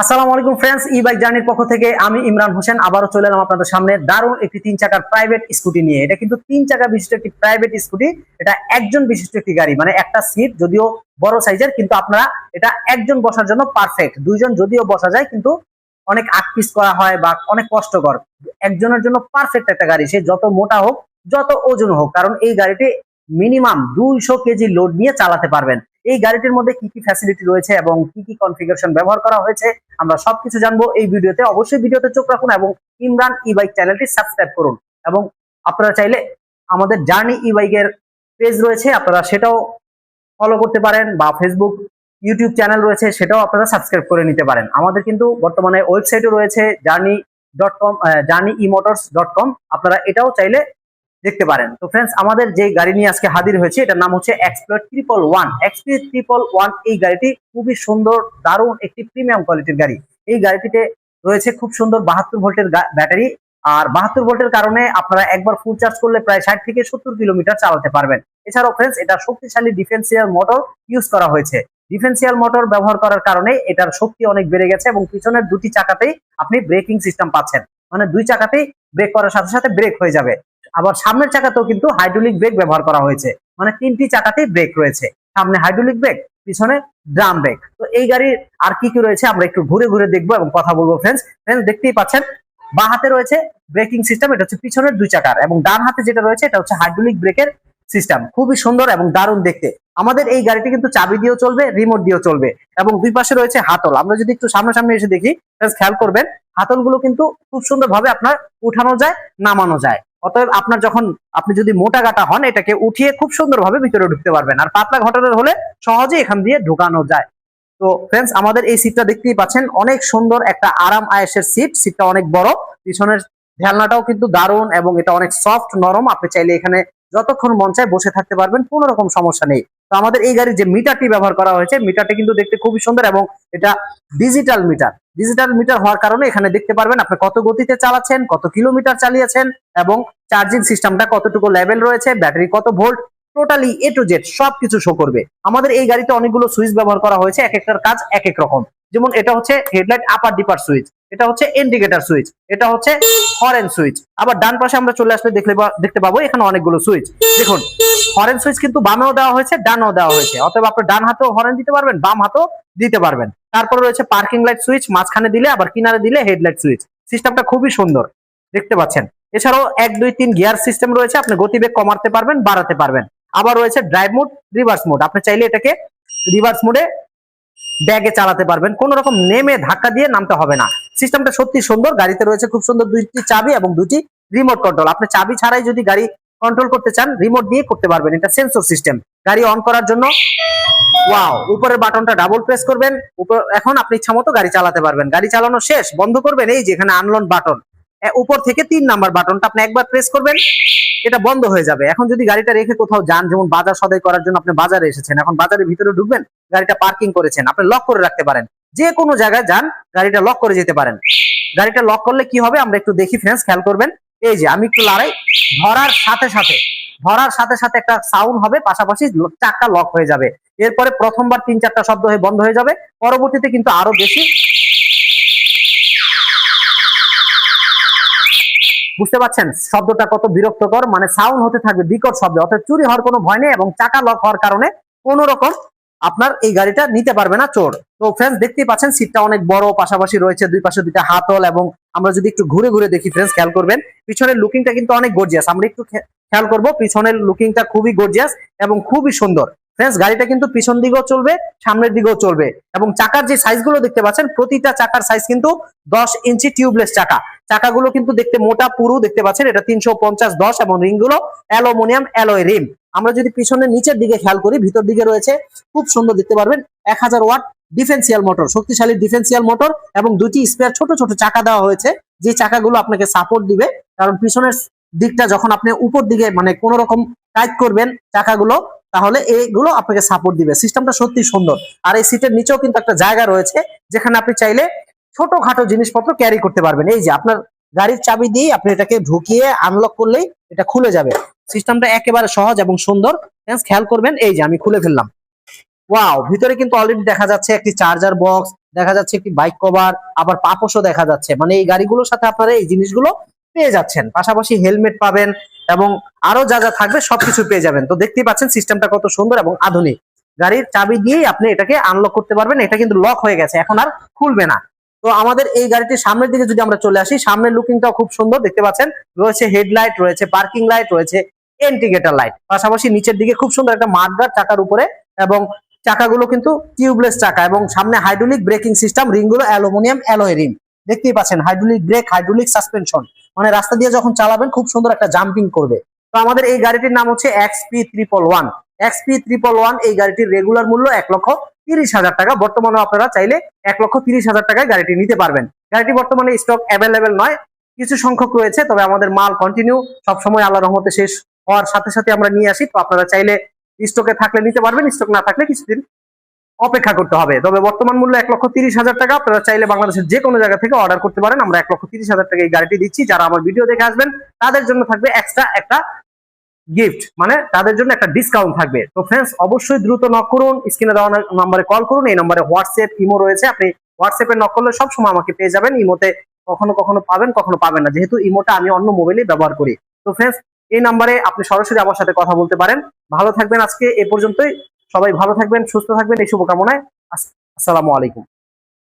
আসসালামু আলাইকুম ফ্রেন্ডস ই বাইক জার্নির পক্ষ থেকে আমি ইমরান হোসেন, আবারও চলে এলাম আপনাদের সামনে দারুণ একটি তিন চাকার প্রাইভেট স্কুটি নিয়ে। এটা কিন্তু তিন চাকা বিশিষ্ট একটি প্রাইভেট স্কুটি এটা একজন বিশিষ্ট একটি গাড়ি মানে একটা সিট যদিও বড় সাইজের কিন্তু আপনারা এটা একজন বসার জন্য পারফেক্ট দুইজন যদিও বসা যায়, কিন্তু অনেক আকপিস করা হয় বা অনেক কষ্টকর। একজনের জন্য পারফেক্ট একটা গাড়ি, সে যত মোটা হোক, যত ওজন হোক, কারণ এই গাড়িটি মিনিমাম দুইশো কেজি লোড নিয়ে চালাতে পারবেন। এই গাড়িটির মধ্যে কি কি ফ্যাসিলিটি রয়েছে এবং কি কি কনফিগারেশন ব্যবহার করা হয়েছে, আমরা সবকিছু জানব এই ভিডিওতে। অবশ্যই ভিডিওতে চোখ রাখুন এবং ইমরান ই বাইক চ্যানেলটি সাবস্ক্রাইব করুন। এবং আপনারা চাইলে আমাদের জার্নি ই বাইকের পেজ রয়েছে, আপনারা সেটাও ফলো করতে পারেন বা ফেসবুক ইউটিউব চ্যানেল রয়েছে, সেটাও আপনারা সাবস্ক্রাইব করে নিতে পারেন। আমাদের কিন্তু বর্তমানে ওয়েবসাইটও রয়েছে journey dot com journey E motors dot com আপনারা এটাও চাইলে দেখতে পারেন। তো ফ্রেন্ডস আমাদের যে গাড়ি নিয়ে আজকে হাজির হয়েছে, এটার নাম হচ্ছে explore triple one explore triple one এই গাড়িটি খুবই সুন্দর, দারুণ একটি প্রিমিয়াম কোয়ালিটির গাড়ি। এই গাড়িটিতে রয়েছে খুব সুন্দর বাহাত্তর ভোল্টের ব্যাটারি। আর বাহাত্তর ভোল্টের কারণে আপনারা একবার ফুল চার্জ করলে প্রায় ষাট থেকে সত্তর কিলোমিটার চালাতে পারবেন। এছাড়াও ফ্রেন্ডস এটা শক্তিশালী ডিফেন্সিয়াল মোটর ইউজ করা হয়েছে। ডিফেন্সিয়াল মোটর ব্যবহার করার কারণে এটার শক্তি অনেক বেড়ে গেছে এবং পিছনের দুটি চাকাতেই আপনি ব্রেকিং সিস্টেম পাচ্ছেন। মানে দুই চাকাতেই ব্রেক করার সাথে সাথে ব্রেক হয়ে যাবে। আবার সামনের চাকাতেও কিন্তু হাইড্রোলিক ব্রেক ব্যবহার করা হয়েছে। মানে তিনটি চাকাতেই ব্রেক রয়েছে। সামনে হাইড্রোলিক ব্রেক পিছনে ড্রাম ব্রেক তো এই গাড়ির আর কি কি রয়েছে আমরা একটু ঘুরে ঘুরে দেখব এবং কথা বলব ফ্রেন্ডস ফ্রেন্ডস দেখতেই পাচ্ছেন, বা হাতে রয়েছে ব্রেকিং সিস্টেম এটা হচ্ছে পিছনের দুই চাকার এবং ডান হাতে যেটা রয়েছে, এটা হচ্ছে হাইড্রোলিক ব্রেকের সিস্টেম খুবই সুন্দর এবং দারুণ দেখতে। আমাদের এই গাড়িটি কিন্তু চাবি দিয়েও চলবে রিমোট দিয়েও চলবে এবং দুই পাশে রয়েছে হাতল। আমরা যদি একটু সামনাসামনি এসে দেখি খেয়াল করবেন, হাতলগুলো কিন্তু খুব সুন্দরভাবে আপনার উঠানো যায়, নামানো যায়। অতএব আপনার যখন আপনি যদি মোটা গাটা হন, এটাকে উঠিয়ে খুব সুন্দরভাবে ভিতরে ঢুকতে পারবেন। আর পাতলা ঘটনার হলে সহজে এখান দিয়ে ঢুকানো যায়। তো ফ্রেন্ডস আমাদের এই সিটটা দেখতেই পাচ্ছেন, অনেক সুন্দর একটা আরাম আয়েসের সিট সিটটা অনেক বড়। পিছনের ঢেলনাটাও কিন্তু দারুণ এবং এটা অনেক সফট নরম। আপনি চাইলে এখানে যতক্ষণ মন চায় বসে থাকতে পারবেন, কোনো রকম সমস্যা নেই। তো আমাদের এই গাড়ির যে মিটারটি ব্যবহার করা হয়েছে মিটারটি কিন্তু দেখতে খুবই সুন্দর এবং এটা ডিজিটাল মিটার ডিজিটাল মিটার হওয়ার কারণে এখানে দেখতে পারবেন আপনি কত গতিতে চালাচ্ছেন, কত কিলোমিটার চালিয়েছেন এবং চার্জিং সিস্টেমটা কতটুকু লেভেল রয়েছে ব্যাটারি কত volt totally A to Z সবকিছু শো করবে। আমাদের এই গাড়িতে অনেকগুলো সুইচ ব্যবহার করা হয়েছে এক একটার কাজ এক এক রকম। যেমন এটা হচ্ছে হেডলাইট আপার ডিপার সুইচ এটা হচ্ছে ইন্ডিকেটর সুইচ এটা হচ্ছে হরেন সুইচ আবার ডান পাশে আমরা চলে আসলে দেখলে দেখতে পাবো এখানে অনেকগুলো সুইচ দেখুন হরেন সুইচ কিন্তু বামেও দেওয়া হয়েছে, ডানেও দেওয়া হয়েছে। অতএব আপনি ডান হাতেও হরেন দিতে পারবেন, বাম হাতেও দিতে পারবেন। তারপরে রয়েছে পার্কিং লাইট সুইচ মাঝখানে দিলে আবার কিনারে দিলে হেডলাইট সুইচ সিস্টেমটা খুবই সুন্দর, দেখতে পাচ্ছেন। এছাড়াও এক, দুই, তিন গিয়ার সিস্টেম রয়েছে, আপনি গতিবেগ কমাতে পারবেন, বাড়াতে পারবেন। আবার রয়েছে ড্রাইভ মোড রিভার্স মোড আপনি চাইলে এটাকে রিভার্স মোডে ব্যাগে চালাতে পারবেন। কোন রকম নেমে ধাক্কা দিয়ে নামতে হবে না। সিস্টেমটা সত্যি সুন্দর, গাড়িতে রয়েছে খুব সুন্দর দুইটি চাবি এবং দুটি রিমোট কন্ট্রোল আপনি চাবি ছাড়াই যদি গাড়ি কন্ট্রোল করতে চান রিমোট দিয়ে করতে পারবেন। এটা সেন্সর সিস্টেম গাড়ি অন করার জন্য ওয়াও উপরের বাটনটা ডাবল প্রেস করবেন। উপর, এখন আপনি ইচ্ছা মতো গাড়ি চালাতে পারবেন। গাড়ি চালানো শেষ, বন্ধ করবেন এই যে এখানে আনলোন বাটন উপর থেকে তিন নাম্বার বাটনটা আপনি একবার প্রেস করবেন, এটা বন্ধ হয়ে যাবে। এখন যদি গাড়িটা রেখে কোথাও যান, যেমন বাজার সদাই করার জন্য আপনি বাজারে এসেছেন, এখন বাজারের ভিতরে ঢুকবেন, গাড়িটা পার্কিং করেছেন, আপনি লক করে রাখতে পারেন। যে কোনো জায়গায় যান, গাড়িটা লক করে যেতে পারেন। গাড়িটা লক করলে কি হবে? আমরা একটু দেখি ফ্রেন্ডস খেয়াল করবেন। এই যে, আমি একটু লড়াই, ধরার সাথে সাথে। ধরার সাথে সাথে একটা সাউন্ড হবে, পাশাপাশি চাকা লক হয়ে যাবে। এরপরে প্রথমবার তিন চারটা শব্দ হয়ে বন্ধ হয়ে যাবে। পরবর্তীতে কিন্তু আরও বেশি বুঝতে পারছেন? শব্দটা কত বিরক্তকর মানে সাউন্ড হতে থাকবে বিকট শব্দ, অর্থাৎ চুরি হওয়ার কোনো ভয় নেই এবং চাকা লক হওয়ার কারণে কোনো রকম আপনার এই গাড়িটা নিতে পারবে না চোর। তো ফ্রেন্ডস দেখতেই পাচ্ছেন সিটটা অনেক বড়, পাশাপাশি রয়েছে দুই পাশে দুইটা হাতল এবং আমরা যদি একটু ঘুরে ঘুরে দেখি ফ্রেন্ডস খেয়াল করবেন, পিছনের লুকিংটা কিন্তু অনেক গর্জিয়াস আমরা একটু খেয়াল করব, পিছনের লুকিংটা খুবই গর্জিয়াস এবং খুবই সুন্দর। ফ্রেন্ডস গাড়িটা কিন্তু পিছন দিকেও চলবে, সামনের দিকেও চলবে এবং চাকার যে সাইজগুলো দেখতে পাচ্ছেন, প্রতিটা চাকার সাইজ কিন্তু দশ ইঞ্চি টিউবলেস চাকা। চাকাগুলো কিন্তু দেখতে মোটা, পুরু দেখতে পাচ্ছেন, এটা তিনশো পঞ্চাশ দশ এবং রিংগুলো অ্যালুমিনিয়াম অ্যালয় রিম। আমরা যদি পিছনের নিচের দিকে খেয়াল করি, ভিতর দিকে রয়েছে খুব সুন্দর দেখতে পারবেন, এক হাজার ওয়াট ডিফেন্সিয়াল মোটর শক্তিশালী ডিফেন্সিয়াল মোটর এবং দুটি স্পেয়ার ছোট ছোট চাকা দেওয়া হয়েছে, যে চাকাগুলো আপনাকে সাপোর্ট দিবে। কারণ পিছনের দিকটা যখন আপনি উপর দিকে মানে কোন রকম টাইট করবেন চাকাগুলো, তাহলে এইগুলো আপনাকে সাপোর্ট দিবে। সিস্টেমটা সত্যি সুন্দর। আর এই সিটের নিচেও কিন্তু একটা জায়গা রয়েছে, যেখানে আপনি চাইলে ছোটখাটো জিনিসপত্র ক্যারি করতে পারবেন। এই যে আপনার গাড়ির চাবি দিয়ে আপনি এটাকে ঢুকিয়ে আনলক করলেই এটা খুলে যাবে। সিস্টেমটা একেবারে সহজ এবং সুন্দর। খেয়াল করবেন, এই যে আমি খুলে ফেললাম। ওয়াও ভিতরে কিন্তু অলরেডি দেখা যাচ্ছে একটি চার্জার বক্স দেখা যাচ্ছে একটি বাইক কভার আবার পাপোশও দেখা যাচ্ছে। মানে এই গাড়িগুলোর সাথে আপনারা এই জিনিসগুলো পেয়ে যাচ্ছেন। পাশাপাশি হেলমেট পাবেন এবং আরও যা যা থাকবে সবকিছু পেয়ে যাবেন। তো দেখতেই পাচ্ছেন সিস্টেমটা কত সুন্দর এবং আধুনিক। গাড়ির চাবি দিয়েই আপনি এটাকে আনলক করতে পারবেন। এটা কিন্তু লক হয়ে গেছে, এখন আর খুলবে না। তো আমাদের এই গাড়িটির সামনের দিকে যদি আমরা চলে আসি, সামনের লুকিংটাও খুব সুন্দর, দেখতে পাচ্ছেন? রয়েছে হেডলাইট রয়েছে পার্কিং লাইট রয়েছে ইন্ডিকেটর লাইট পাশাপাশি নিচের দিকে খুব সুন্দর একটা মাঠগার চাকার উপরে এবং চাকাগুলো কিন্তু টিউবলেস চাকা এবং সামনে হাইড্রোলিক ব্রেকিং সিস্টেম রিংগুলো অ্যালুমিনিয়াম অ্যালয় রিং দেখতেই পাচ্ছেন হাইড্রোলিক ব্রেক হাইড্রোলিক সাসপেনশন মানে রাস্তা দিয়ে যখন চালাবেন, খুব সুন্দর একটা জাম্পিং করবে। তো আমাদের এই গাড়িটির নাম হচ্ছে XP triple one XP triple one এই গাড়িটির রেগুলার মূল্য এক লক্ষ তিরিশ হাজার টাকা। বর্তমানে আপনারা চাইলে এক লক্ষ তিরিশ হাজার টাকায় গাড়িটি নিতে পারবেন। গাড়িটি বর্তমানে স্টক অ্যাভেলেবেল নয়, কিছু সংখ্যক রয়েছে, তবে আমাদের মাল কন্টিনিউ সবসময় আল্লাহ রহমতে শেষ হওয়ার সাথে সাথে আমরা নিয়ে আসি। তো আপনারা চাইলে স্টকে থাকলে নিতে পারবেন স্টক না থাকলে কিছুদিন অপেক্ষা করতে হবে। তবে বর্তমান মূল্য এক লক্ষ তিরিশ হাজার টাকা। আপনারা চাইলে বাংলাদেশের যে কোনো জায়গা থেকে অর্ডার করতে পারেন। আমরা এক লক্ষ তিরিশ হাজার টাকা এই গাড়িটি দিচ্ছি। যারা আমার ভিডিও দেখে আসবেন, তাদের জন্য থাকবে এক্সট্রা একটা গিফট মানে তাদের জন্য একটা ডিসকাউন্ট থাকবে। তো ফ্রেন্ডস অবশ্যই দ্রুত নক করুন। স্ক্রিনে দেওয়া নম্বরে কল করুন। এই নম্বরে হোয়াটসঅ্যাপ ইমো রয়েছে। আপনি হোয়াটসঅ্যাপে নক করলে সবসময় আমাকে পেয়ে যাবেন। ইমোতে কখনো কখনো পাবেন কখনো পাবেন না। যেহেতু ইমোটা আমি অন্য মোবাইলে ব্যবহার করি। তো ফ্রেন্ডস এই নাম্বারে আপনি সরাসরি আমার সাথে কথা বলতে পারেন। ভালো থাকবেন আজকে। এ পর্যন্তই। সবাই ভালো থাকবেন সুস্থ থাকবেন এই শুভকামনায় আস- আসসালামু আলাইকুম।